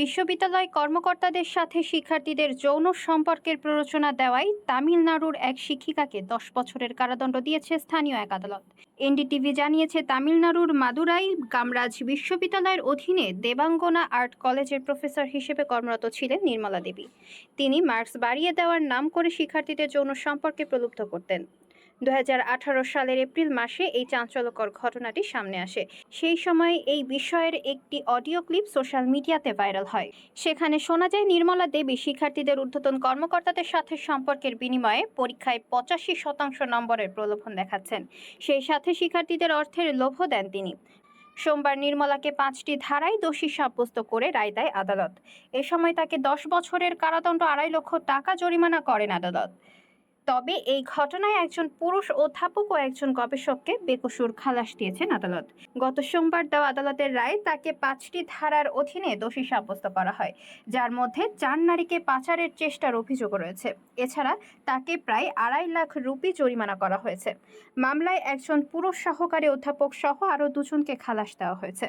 বিশ্ববিদ্যালয় কর্মকর্তাদের সাথে শিক্ষার্থীদের যৌন সম্পর্কের প্ররোচনা দেওয়ায় তামিলনাড়ুর এক শিক্ষিকাকে দশ বছরের কারাদণ্ড দিয়েছে স্থানীয় এক আদালত। এনডিটিভি জানিয়েছে, তামিলনাড়ুর মাদুরাই কামরাজ বিশ্ববিদ্যালয়ের অধীনে দেবাঙ্গনা আর্ট কলেজের প্রফেসর হিসেবে কর্মরত ছিলেন নির্মলা দেবী। তিনি মার্কস বাড়িয়ে দেওয়ার নাম করে শিক্ষার্থীদের যৌন সম্পর্কে প্রলুব্ধ করতেন। দুই হাজার আঠারো সালের এপ্রিল মাসে এই চাঞ্চল্যকর ঘটনাটি সামনে আসে। সেই সময় এই বিষয়ের একটি অডিও ক্লিপ সোশ্যাল মিডিয়াতে ভাইরাল হয়। সেখানে শোনা যায়, নির্মলা দেবী শিক্ষার্থীদের ঊর্ধ্বতন কর্মকর্তাদের সাথে সম্পর্কের বিনিময়ে পরীক্ষায় পঁচাশি শতাংশ নম্বরের প্রলোভন দেখাচ্ছেন। সেই সাথে শিক্ষার্থীদের অর্থের লোভও দেন তিনি। সোমবার নির্মলাকে পাঁচটি ধারায় দোষী সাব্যস্ত করে রায় দেয় আদালত। এ সময় তাকে দশ বছরের কারাদণ্ড আড়াই লক্ষ টাকা জরিমানা করেন আদালত। তবে এই ঘটনায় একজন পুরুষ অধ্যাপক ও একজন গবেষককে বেকসুর খালাস দিয়েছেন আদালত। গত সোমবার দেওয়া আদালতের রায় তাকে পাঁচটি ধারার অধীনে দোষী সাব্যস্ত করা হয়, যার মধ্যে চার নারীকে পাচারের চেষ্টার অভিযোগ রয়েছে। এছাড়া তাকে প্রায় আড়াই লাখ রুপি জরিমানা করা হয়েছে। মামলায় একজন পুরুষ সহকারী অধ্যাপক সহ আরও দুজনকে খালাস দেওয়া হয়েছে।